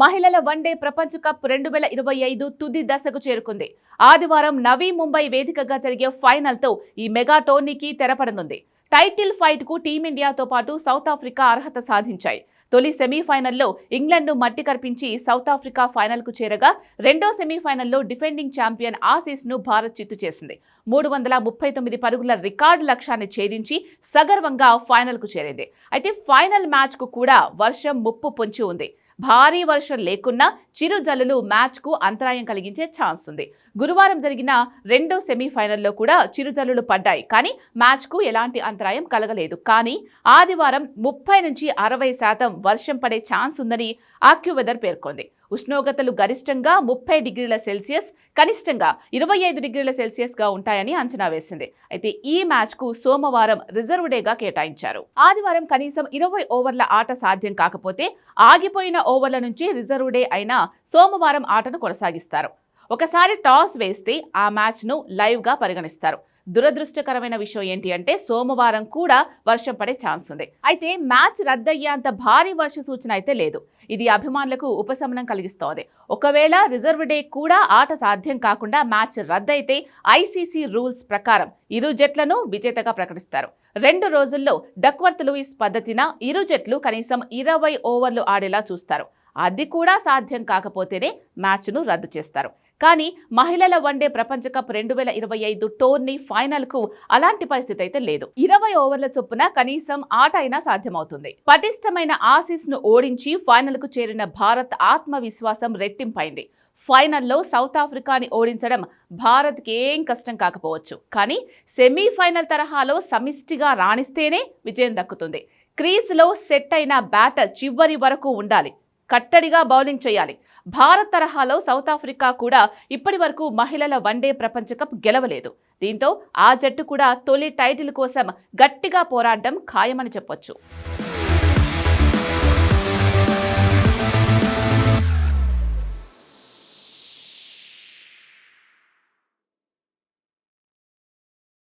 మహిళల వన్డే ప్రపంచ కప్ రెండు వేల ఇరవై ఐదు తుది దశకు చేరుకుంది. ఆదివారం నవీ ముంబై వేదికగా జరిగే ఫైనల్తో ఈ మెగా టోర్నీకి తెరపడనుంది. టైటిల్ ఫైట్కు టీమిండియాతో పాటు సౌత్ ఆఫ్రికా అర్హత సాధించాయి. తొలి సెమీఫైనల్లో ఇంగ్లాండ్ను మట్టి కర్పించి సౌత్ ఆఫ్రికా ఫైనల్కు చేరగా రెండో సెమీఫైనల్లో డిఫెండింగ్ ఛాంపియన్ ఆసీస్ను భారత్ చిత్తు చేసింది. మూడు వందల ముప్పై తొమ్మిది పరుగుల రికార్డు లక్ష్యాన్ని ఛేదించి సగర్వంగా ఫైనల్కు చేరింది. అయితే ఫైనల్ మ్యాచ్కు కూడా వర్షం ముప్పు పొంచి ఉంది. భారీ వర్షం లేకున్నా చిరు జల్లులు మ్యాచ్కు అంతరాయం కలిగించే ఛాన్స్ ఉంది. గురువారం జరిగిన రెండో సెమీఫైనల్లో కూడా చిరుజల్లులు పడ్డాయి. కానీ మ్యాచ్కు ఎలాంటి అంతరాయం కలగలేదు. కానీ ఆదివారం ముప్పై నుంచి అరవై శాతం వర్షం పడే ఛాన్స్ ఉందని ఆక్యువెదర్ పేర్కొంది. ఉష్ణోగ్రతలు గరిష్టంగా ముప్పై డిగ్రీల సెల్సియస్ కనిష్టంగా ఇరవై ఐదు డిగ్రీల సెల్సియస్గా ఉంటాయని అంచనా వేసింది. అయితే ఈ మ్యాచ్కు సోమవారం రిజర్వ్ డేగా కేటాయించారు. ఆదివారం కనీసం ఇరవై ఓవర్ల ఆట సాధ్యం కాకపోతే ఆగిపోయిన ఓవర్ల నుంచి రిజర్వ్ డే అయిన సోమవారం ఆటను కొనసాగిస్తారు. ఒకసారి టాస్ వేస్తే ఆ మ్యాచ్ను లైవ్గా పరిగణిస్తారు. దురదృష్టకరమైన విషయం ఏంటి అంటే సోమవారం కూడా వర్షం పడే ఛాన్స్ ఉంది. అయితే మ్యాచ్ రద్దయ్యేంత భారీ వర్ష సూచన అయితే లేదు. ఇది అభిమానులకు ఉపశమనం కలిగిస్తోంది. ఒకవేళ రిజర్వ్ డే కూడా ఆట సాధ్యం కాకుండా మ్యాచ్ రద్దయితే ఐసీసీ రూల్స్ ప్రకారం ఇరు జట్లను విజేతగా ప్రకటిస్తారు. రెండు రోజుల్లో డక్వర్త్ లూయిస్ పద్ధతిన ఇరు జట్లు కనీసం ఇరవై ఓవర్లు ఆడేలా చూస్తారు. అది కూడా సాధ్యం కాకపోతేనే మ్యాచ్ను రద్దు చేస్తారు. కానీ మహిళల వన్డే ప్రపంచ కప్ రెండు వేల ఇరవై ఐదు టోర్నీ ఫైనల్కు అలాంటి పరిస్థితి అయితే లేదు. ఇరవై ఓవర్ల చొప్పున కనీసం ఆట అయినా సాధ్యమవుతుంది. పటిష్టమైన ఆసీస్ను ఓడించి ఫైనల్కు చేరిన భారత్ ఆత్మవిశ్వాసం రెట్టింపైంది. ఫైనల్లో సౌత్ ఆఫ్రికాని ఓడించడం భారత్కి ఏం కష్టం కాకపోవచ్చు. కానీ సెమీఫైనల్ తరహాలో సమిష్టిగా రాణిస్తేనే విజయం దక్కుతుంది. క్రీజ్లో సెట్ అయిన బ్యాటర్ చివరి వరకు ఉండాలి. కట్టడిగా బౌలింగ్ చేయాలి. భారత్ తరహాలో సౌత్ ఆఫ్రికా కూడా ఇప్పటి వరకు మహిళల వన్డే ప్రపంచ కప్ గెలవలేదు. దీంతో ఆ జట్టు కూడా తొలి టైటిల్ కోసం గట్టిగా పోరాడడం ఖాయమని చెప్పొచ్చు.